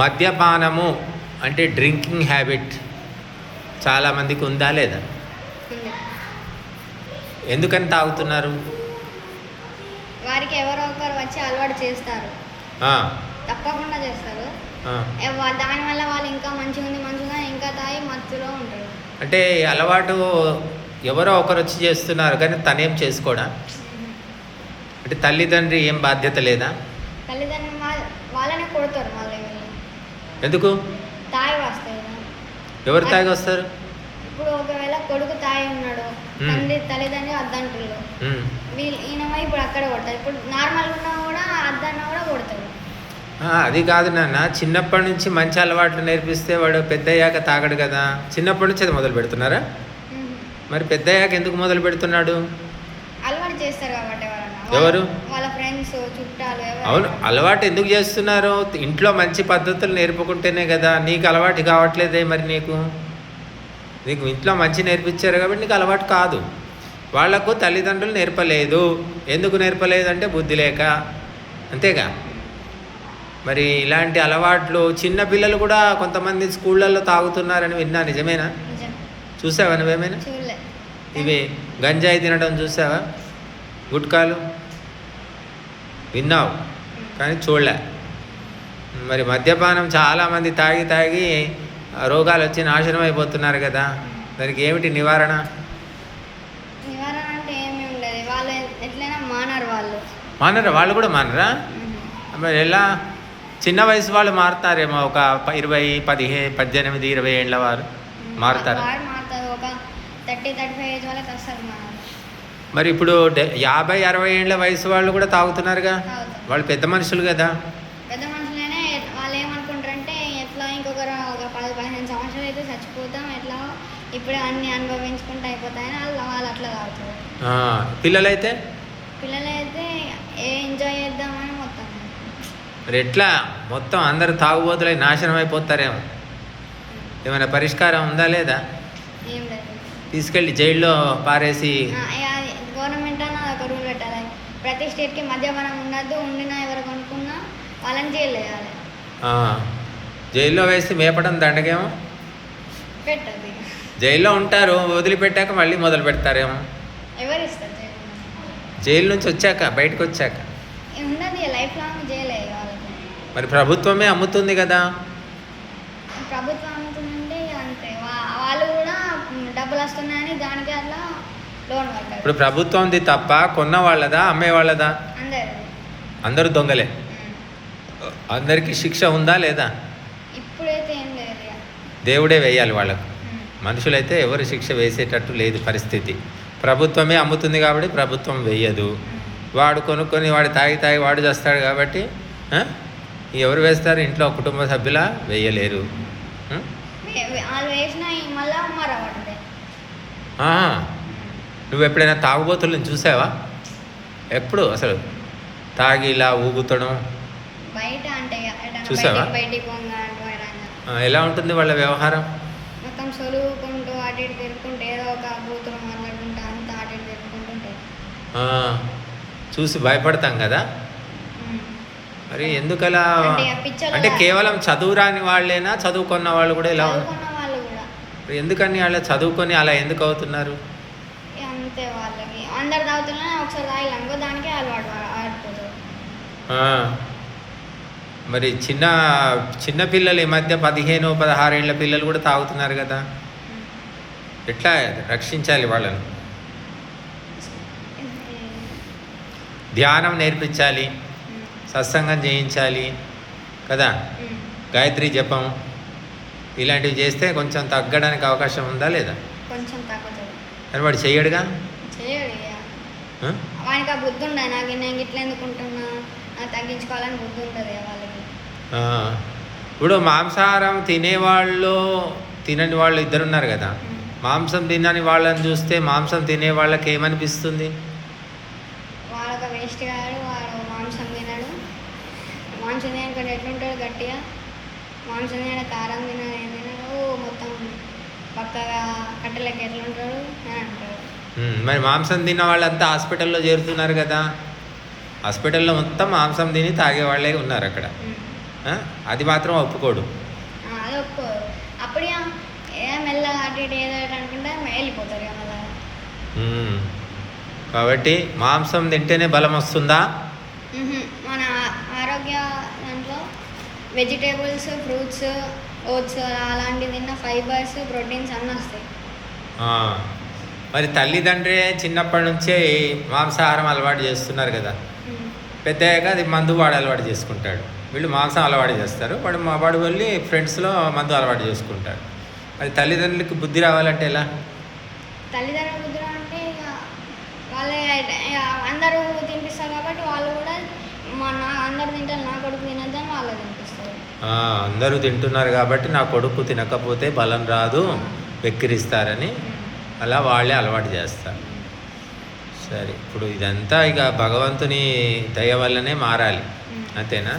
మద్యపానము అంటే drinking habit చాలామందికి ఉందా లేదా? ఎందుకని తాగుతున్నారు? వారికి ఎవరో ఒకరు వచ్చి అలవాటు చేస్తారు. తప్పకుండా చేస్తారు. దానివల్ల వాళ్ళు ఇంకా మంచిగా ఉంది మంచిగా ఇంకా తాగి మత్తులో ఉంటారు. అంటే అలవాటు ఎవరో ఒకరు వచ్చి చేస్తున్నారు కానీ తనేం చేసుకోడా? అంటే తల్లిదండ్రి ఏం బాధ్యత లేదా? తల్లిదండ్రులు వాళ్ళనే కొడతారు మళ్ళీ వీళ్ళు ఎందుకు? వస్తాయి. ఎవరు తాగి వస్తారు? ఇప్పుడు ఒకవేళ కొడుకు ఉన్నాడు మ్మ్. తండ్రి తల్లిదండ్రులు అద్దంటులు. ఉమ్. వీళ్ళు ఈయనమో ఇప్పుడు అక్కడ కొడతారు. ఇప్పుడు నార్మల్ ఉన్నా కూడా అద్దన్న కూడా కొడతారు అది కాదు నాన్న. చిన్నప్పటి నుంచి మంచి అలవాట్లు నేర్పిస్తే వాడు పెద్ద అయ్యాక తాగడు కదా. చిన్నప్పటి నుంచి అది మొదలు పెడుతున్నారా. మరి పెద్ద అయ్యాక ఎందుకు మొదలు పెడుతున్నాడు అలవాటు చేస్తారు కాబట్టి ఎవరన్నా ఎవరు? వాళ్ళ- వాళ్ళ ఫ్రెండ్స్ చుట్టాలు ఎవరు? అవును అలవాటు ఎందుకు చేస్తున్నారు? ఇంట్లో మంచి పద్ధతులు నేర్పుకుంటేనే కదా నీకు అలవాటు కావట్లేదే మరి నీకు? నీకు ఇంట్లో మంచి నేర్పించారు కాబట్టి నీకు అలవాటు కాదు. వాళ్ళకు తల్లిదండ్రులు నేర్పలేదు. ఎందుకు నేర్పలేదు అంటే బుద్ధి లేక. అంతేగా? మరి ఇలాంటి అలవాట్లు చిన్న పిల్లలు కూడా కొంతమంది స్కూళ్ళల్లో తాగుతున్నారని విన్నా నిజమేనా? నిజం. చూసావా నువ్వేమైనా? ఇవి గంజాయి తినడం చూసావా? గుట్కాలు విన్నావు కానీ చూడలే. మరి మద్యపానం చాలామంది తాగి తాగి రోగాలు వచ్చి నాశనం అయిపోతున్నారు కదా. దానికి ఏమిటి నివారణ? మానరు వాళ్ళు. కూడా మానరా? మరి ఎలా? చిన్న వయసు వాళ్ళు మారుతారేమో. ఒక ఇరవై పదిహే పద్దెనిమిది ఇరవై ఏళ్ళ వారు మారుతారు? మరి ఇప్పుడు యాభై అరవై ఏళ్ళ వయసు వాళ్ళు కూడా తాగుతున్నారుగా. వాళ్ళు పెద్ద మనుషులు కదా. పెద్ద మనుషులైనా వాళ్ళు ఏమనుకుంటారంటే ఎట్లా ఒక పది పదిహేను సంవత్సరాలు అయితే చచ్చిపోతాం ఎట్లా ఇప్పుడే అన్ని అనుభవించుకుంటూ అయిపోతాయని వాళ్ళు వాళ్ళు అట్లా తాగుతారు. పిల్లలైతే? పిల్లలైతే ఏ ఎంజాయ్ చేద్దామని మొత్తం. మరి ఎట్లా? మొత్తం అందరు తాగుబోతులై నాశనం అయిపోతారేమో. ఏమైనా పరిష్కారం ఉందా లేదు? తీసుకెళ్ళి జైల్లో పారేసి గవర్నమెంట్ అన్న ఒక రూల్ పెట్టాలి ప్రతి స్టేట్కి మద్యపానం ఉండద్దు ఉండినా ఎవరు కొనుక్కున్నా వాళ్ళని జైలు వేయాలి. జైల్లో వేసి మేపడం దండగేమో పెట్టద్దు ఇక. జైల్లో ఉంటారు వదిలిపెట్టాక మళ్ళీ మొదలు పెడతారేమో? ఎవరు ఇస్తారు జైలు నుంచి వచ్చాక బయటకు వచ్చాక. ఉన్నది లైఫ్ లాంగ్ జైలే మరి ప్రభుత్వమే అమ్ముతుంది కదా? ప్రభుత్వం అమ్ముతుందంటే అంతే. వాళ్ళు కూడా డబ్బులు వస్తున్నాయని దానికి అట్లా ఇప్పుడు ప్రభుత్వంది తప్ప కొన్న వాళ్ళదా అమ్మే వాళ్ళదా? అందరు దొంగలే. అందరికీ శిక్ష ఉందా లేదా? దేవుడే వేయాలి వాళ్ళకు. మనుషులైతే ఎవరు శిక్ష వేసేటట్టు లేదు పరిస్థితి. ప్రభుత్వమే అమ్ముతుంది కాబట్టి ప్రభుత్వం వేయదు. వాడు కొనుక్కొని వాడు తాగి తాగి వాడు చేస్తాడు కాబట్టి? ఎవరు వేస్తారు? ఇంట్లో కుటుంబ సభ్యుల వేయలేరు. మళ్ళా. నువ్వు ఎప్పుడైనా తాగుబోతులను చూసావా? ఎప్పుడు అసలు? తాగి ఇలా ఊగుతడం. చూసావా? ఎలా ఉంటుంది వాళ్ళ వ్యవహారం? చూసి భయపడతాం కదా? మరి ఎందుకలా? అంటే కేవలం చదువు రాని వాళ్ళేనా? చదువుకున్న వాళ్ళు కూడా ఇలా వాళ్ళు ఎందుకని అలా చదువుకొని అలా ఎందుకు అవుతున్నారు? అంతే వాళ్ళకి అందరు తాగుతున్నా ఒకసారి తాగి అనుకో దానికే అలవాటు ఆడిపోతారు మరి చిన్న చిన్న పిల్లలు ఈ మధ్య పదిహేను పదహారేళ్ళ పిల్లలు కూడా తాగుతున్నారు కదా. ఎట్లా రక్షించాలి వాళ్ళను? ధ్యానం నేర్పించాలి సత్సంగం చేయించాలి కదా. గాయత్రి జపం ఇలాంటివి చేస్తే కొంచెం తగ్గడానికి అవకాశం ఉందా లేదా? కొంచెం కానీ వాడు చెయ్యడుగా? వానికి ఆ బుద్ధి ఉండదు నాకు నేను ఇట్లా ఎందుకుంటున్నా తగ్గించుకోవాలని బుద్ధి ఉంటుంది వాళ్ళకి. ఇప్పుడు మాంసాహారం తినేవాళ్ళు తినని వాళ్ళు ఇద్దరు ఉన్నారు కదా మాంసం తినని వాళ్ళని చూస్తే మాంసం తినే వాళ్ళకి ఏమనిపిస్తుంది? వాడొక వేస్ట్ కాడు వాడు మాంసం తినడు. మాంసం తినకుండా ఎట్లుంటాడు గట్టిగా? మాంసం తినడు కారం తినడు ఏం తినడు. మొత్తం పక్కగా కట్టెలకి ఎట్లుంటాడు అని అంటాడు ఉమ్, మరి మాంసం తిన్న వాళ్ళంతా హాస్పిటల్లో చేరుతున్నారు కదా. హాస్పిటల్లో మొత్తం మాంసం తిని తాగే వాళ్ళే ఉన్నారు అక్కడ? అది మాత్రం ఒప్పుకోడు. అది అప్పుడు మెల్లగా అటు ఇటు ఏదో అనుకుంటే వెళ్ళిపోతారు. కాబట్టి మాంసం తింటేనే బలం వస్తుందా? మన ఆరోగ్య దాంట్లో వెజిటేబుల్స్ ఫ్రూట్స్ ఓట్స్ అలాంటివి తిన్న ఫైబర్స్ ప్రోటీన్స్ అన్నీ వస్తాయి. మరి తల్లిదండ్రి చిన్నప్పటి నుంచే మాంసాహారం అలవాటు చేస్తున్నారు కదా. పెద్దయ్యాక అది మందు వాడు అలవాటు చేసుకుంటాడు. వీళ్ళు మాంసం అలవాటు చేస్తారు. వాడు మా వాడు వెళ్ళి ఫ్రెండ్స్లో మందు అలవాటు చేసుకుంటాడు. మరి తల్లిదండ్రులకు బుద్ధి రావాలంటే ఎలా? తల్లిదండ్రుల బుద్ధి ఇక వాళ్ళే అందరూ తినిపిస్తారు కాబట్టి వాళ్ళు కూడా మా నా అందరు తింటారు నా కొడుకు తినద్దని వాళ్ళు తినిపిస్తారు. అందరూ తింటున్నారు కాబట్టి నా కొడుకు తినకపోతే బలం రాదు వెక్కిరిస్తారని అలా వాళ్ళే అలవాటు చేస్తారు సరే ఇప్పుడు ఇదంతా ఇక భగవంతుని దయ వల్లనే మారాలి. అంతేనా.